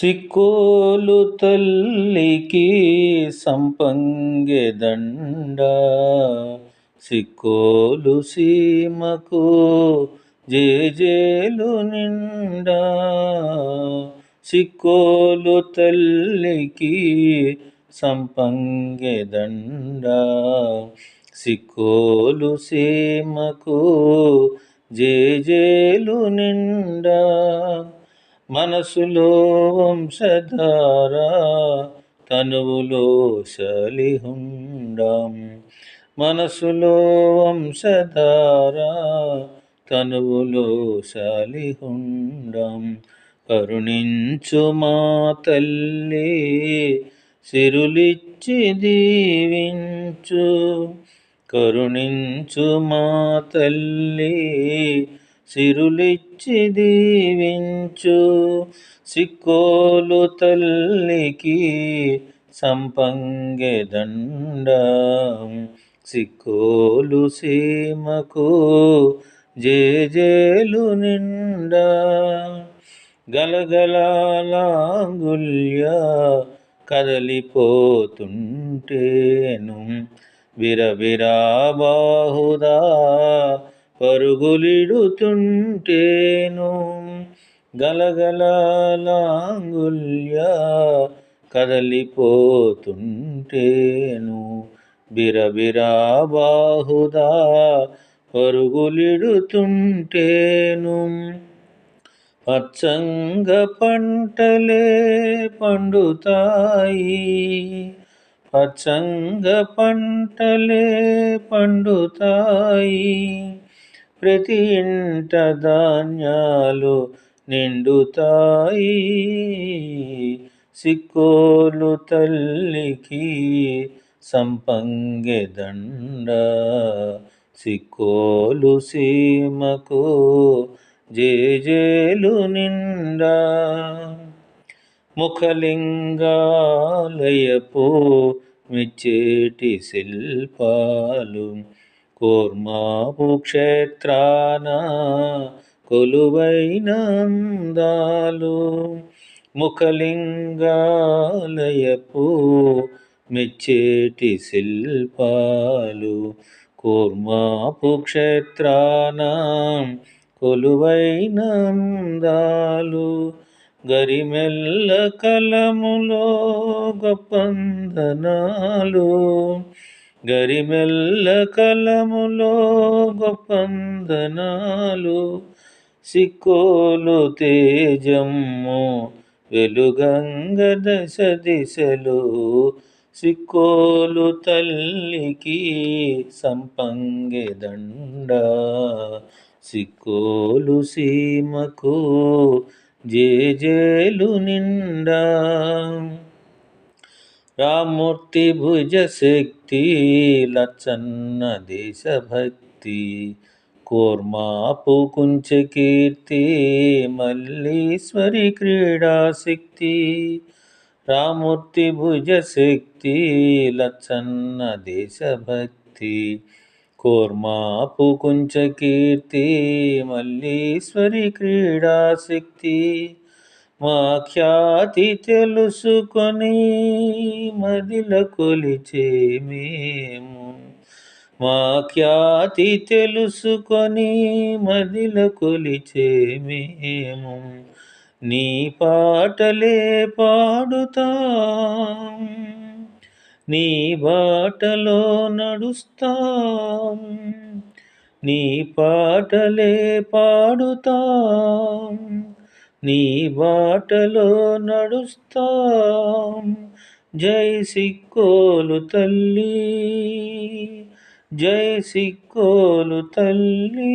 సిక్కోలు తల్లికి సంపంగెదండ సిక్కోలు సీమకు జేజేలు నిండా. సిక్కోలు తల్లికి సంపంగెదండ సిక్కోలు సీమకు జేజేలు నిండా. మనసులో వంశధార తనువులో సలిహుండం మనసులో వంశధార తనువులో సలిహుండం కరుణించు మా తల్లి సిరులిచ్చి దీవించు. కరుణించు మా తల్లి సిరులిచ్చి దీవించు. సిక్కోలు తల్లికి సంపంగెదండ సిక్కోలు సీమకు జేజేలు నిండా. గలగలాంగుల్య కదలిపోతుంటేను. విరవిరా బాహుదా పరుగులిడుతుంటేను గలగలాంగుల్య కదలిపోతుంటేను బిరబిరా బాహుదా పరుగులిడుతుంటేను పచ్చంగ పంటలే పండుతాయి పచ్చంగ పంటలే పండుతాయి ప్రతి ఇంట ధాన్యాలు నిండుతాయి. సిక్కోలు తల్లికి సంపంగెదండ సిక్కోలు సీమకు జేజేలు నిండా. ముఖలింగాలయపు మిచ్చేటి శిల్పాలు కూర్మాపు కొలువైనందాలు ముఖలింగాలయపు మెచ్చేటి శిల్పాలు కూర్మాపు క్షేత్రాన కొలువైన గరిమెల్ల కలములో గొప్పందనాలు గరిమెల్ల కలములో గొప్పందనాలు సిక్కోలు తేజమ్ము వెలుగంగ దశ దిశలు సిక్కోలు తల్లికి సంపంగెదండ సిక్కోలు సీమకు జేజేలు నిండా. रामूर्ति भुज शक्ति लचन्न देशभक्ति कूर्मापु कुञ्चकीर्ति मल्लीश्वरी राम मूर्ति भुज शक्ति लचन्न देशभक्ति कूर्मापु कुञ्चकीर्ति मल्लीश्वरी क्रीडाशक्ति మా ఖ్యాతి తెలుసుకొని మదిల కొలిచే మేము. మా ఖ్యాతి తెలుసుకొని మదిల కొలిచే మేము. నీ పాటలే పాడుతాం నీ బాటలో నడుస్తాం నీ పాటలే పాడుతాం. నీ బాటలో నడుస్తాం. జై సిక్కోలు తల్లి జై సిక్కోలు తల్లి.